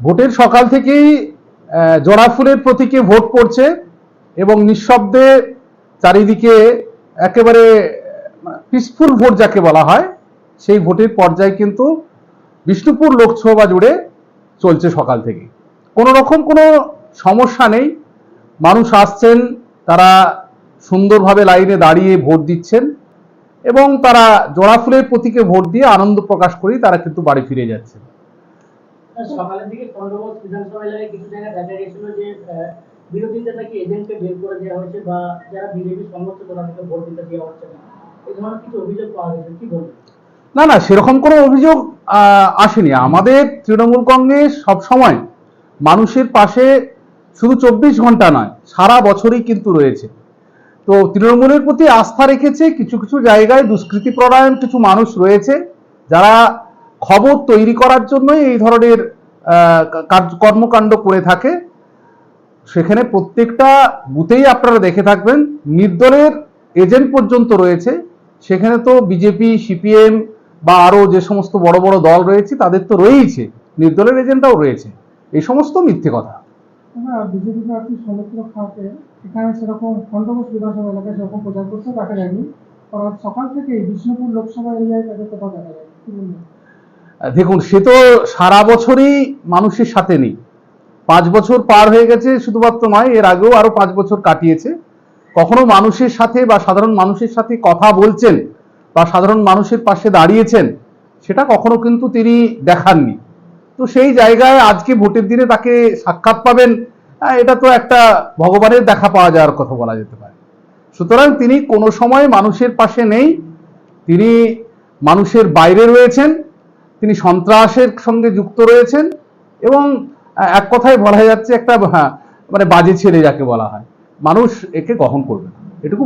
ভোটের সকাল থেকেই আহ, জোড়া ফুলের প্রতীকে ভোট পড়ছে এবং নিঃশব্দে চারিদিকে একেবারে পিসফুল ভোট যাকে বলা হয় সেই ভোটের পর্যায়ে কিন্তু বিষ্ণুপুর লোকসভা জুড়ে চলছে সকাল থেকে কোনো রকম কোনো সমস্যা নেই। মানুষ আসছেন তারা সুন্দরভাবে লাইনে দাঁড়িয়ে ভোট দিচ্ছেন। এবং তারা জোড়া ফুলের প্রতীকে ভোট দিয়ে আনন্দ প্রকাশ করেই তারা কিন্তু বাড়ি ফিরে যাচ্ছে। সকালের দিকে খন্ডগোজ বিধানসভা এলাকায় কিছু জায়গায় দেখা গেছিল যে বিরোধীদের নাকি এজেন্টকে বের করে দেওয়া হয়েছে বা যারা বিজেপি সমর্থক তাদেরকে ভোট দিতে দেওয়া হচ্ছে না। এই ধরনের কিছু অভিযোগ পাওয়া গেছে কি বলবেন? না না সেরকম কোনো অভিযোগ আহ, আসেনি। আমাদের তৃণমূল কংগ্রেস সবসময় মানুষের পাশে শুধু চব্বিশ ঘণ্টা নয় সারা বছরই কিন্তু রয়েছে। তো তৃণমূলের প্রতি আস্থা রেখেছে কিছু কিছু জায়গায় দুষ্কৃতিপরায়ণ কিছু মানুষ রয়েছে যারা খবর তৈরি করার জন্যই এই ধরনের কর্মকাণ্ড করে থাকে। সেখানে প্রত্যেকটা বুথেই আপনারা দেখে থাকবেন। নির্দলের এজেন্ট পর্যন্ত রয়েছে। সেখানে তো বিজেপি, সিপিএম বা আরও যে সমস্ত বড় বড় দল রয়েছে, তাদের তো রয়েইছে। নির্দলের এজেন্টটাও রয়েছে। এই সমস্ত মিথ্যে কথা। না বিজেপি প্রার্থী সৌমিত্র খাঁকে এখানে সেরকম খণ্ডঘোষ বিধানসভা এলাকায় সেরকম প্রচার করতে দেখা যায়নি। কারণ সকাল থেকেই বিষ্ণুপুর লোকসভা এরিয়ায় তাদের কোথাও দেখা দেখুন, সে তো সারা বছরই মানুষের সাথে নেই। পাঁচ বছর পার হয়ে গেছে শুধুমাত্র নয়, এর আগেও আরও পাঁচ বছর কাটিয়েছে। কখনো মানুষের সাথে বা সাধারণ মানুষের সাথে কথা বলছেন বা সাধারণ মানুষের পাশে দাঁড়িয়েছেন, সেটা কখনো কিন্তু তিনি দেখাননি। তো সেই জায়গায় আজকে ভোটের দিনে তাকে সাক্ষাৎ পাবেন এটা তো একটা ভগবানের দেখা পাওয়া যাওয়ার কথা বলা যেতে পারে। সুতরাং তিনি কোনো সময় মানুষের পাশে নেই তিনি মানুষের বাইরে রয়েছেন তিনি সন্ত্রাসের সঙ্গে যুক্ত রয়েছেন এবং এক কথায় বলা যাচ্ছে একটা হ্যাঁ, মানে বাজে ছেলে যাকে বলা হয়। মানুষ একে গ্রহণ করবে না। এটুকু